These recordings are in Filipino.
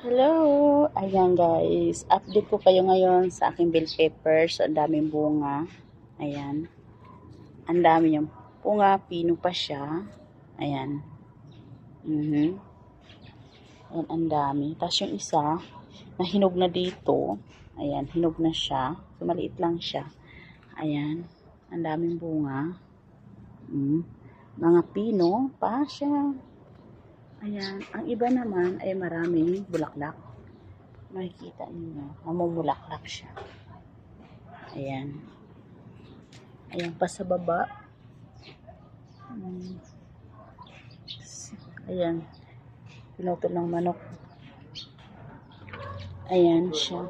Hello! Ayan guys, update ko kayo ngayon sa aking bell peppers. Ang daming bunga. Ayan. Ang dami yung bunga, pino pa siya. Ayan. Mhm. Ayan, ang dami. Tapos yung isa, na hinog na dito. Ayan, hinog na siya. So, maliit lang siya. Ayan. Ang daming bunga. Mm. Mga pino pa siya. Ayan. Ang iba naman ay maraming bulaklak. Makikita ninyo. Namumulaklak siya. Ayan. Ayan pa sa baba. Mm. Ayan. Pinutol ng manok. Ayan siya.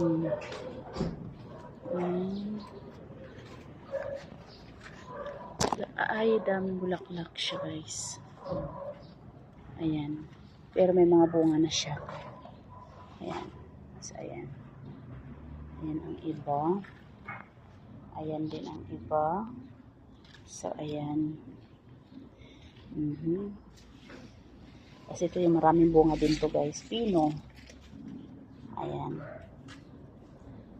Mm. Mm. Ay, daming bulaklak siya, guys. Ayan. Pero may mga bunga na siya. Ayan. So, ayan. Ayan ang iba. Ayan din ang iba. So, ayan. Mhm. Kasi ito yung maraming bunga din to, guys. Pino. Ayan.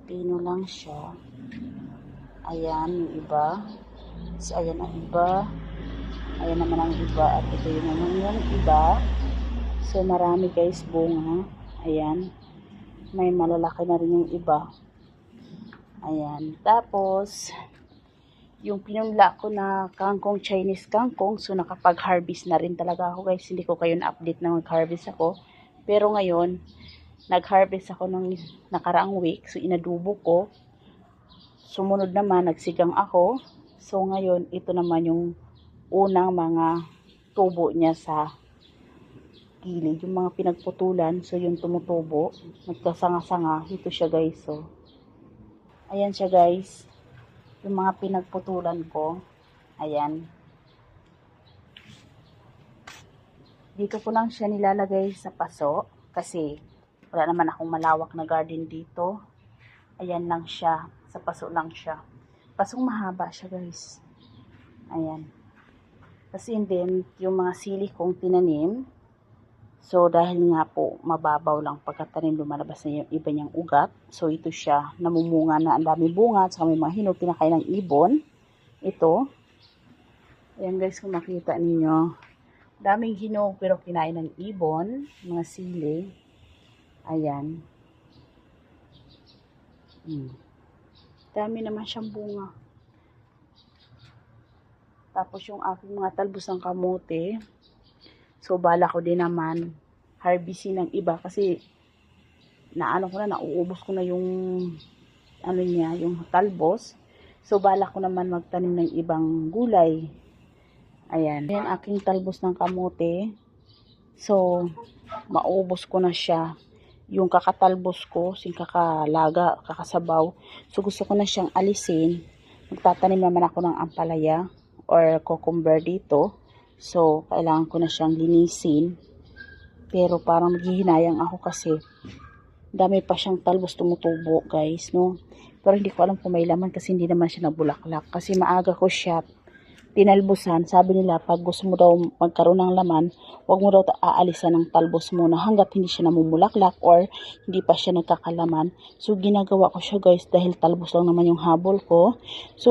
Pino lang siya. Ayan, yung iba. So, ayan ang iba. Ayan naman ang iba. At ito yung naman yung iba. So, marami guys bunga. Ayan. May malalaki na rin yung iba. Ayan. Tapos, yung pinunla ko na kangkong Chinese kangkong. So, nakapag-harvest na rin talaga ako guys. Hindi ko kayo na-update na mag-harvest ako. Pero ngayon, nag-harvest ako ng nakaraang week. So, inadubo ko. Sumunod naman, nagsigang ako. So, ngayon, ito naman yung unang mga tubo niya sa gilid. Yung mga pinagputulan, so yung tumutubo, nagkasanga-sanga. Ito siya guys, so. Ayan siya guys. Yung mga pinagputulan ko. Ayan. Dito ko lang siya nilalagay sa paso. Kasi, wala naman akong malawak na garden dito. Ayan lang siya. Sa paso lang siya. Pasong mahaba siya guys. Ayan. Kasi then, yung mga sili kong tinanim, so dahil nga po, mababaw lang pagkatanim lumalabas na yung iba niyang ugat. So ito siya, namumunga na ang dami bunga, saka may mga hinog, kinakain ng ibon. Ito. Ayan guys, kung makita ninyo, daming hinog pero kinain ng ibon, mga sili. Ayan. Hmm. Dami naman siyang bunga. Tapos yung aking mga talbos ng kamote. So, bala ko din naman harvestin ng iba kasi naano ko na, nauubos ko na yung ano niya, yung talbos. So, bala ko naman magtanim ng ibang gulay. Ayan. Ayan aking talbos ng kamote. So, maubos ko na siya. Yung kakatalbos ko, sing kakalaga, kakasabaw. So, gusto ko na siyang alisin. Magtatanim naman ako ng ampalaya or cucumber dito. So, kailangan ko na siyang linisin. Pero parang maghihinayang ako kasi dami pa siyang talbos tumutubo, guys, no? Pero hindi ko alam kung may laman kasi hindi naman siya nagbulaklak. Kasi maaga ko siya tinalbusan. Sabi nila, pag gusto mo daw magkaroon ng laman, huwag mo daw aalisan ng talbos muna hanggat hindi siya namumulaklak or hindi pa siya nagkakalaman. So, ginagawa ko siya, guys, dahil talbos lang naman yung habol ko. So,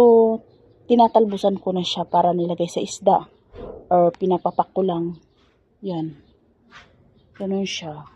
tinatalbusan ko na siya para nilagay sa isda or pinapapak lang. Yan. Ganun siya.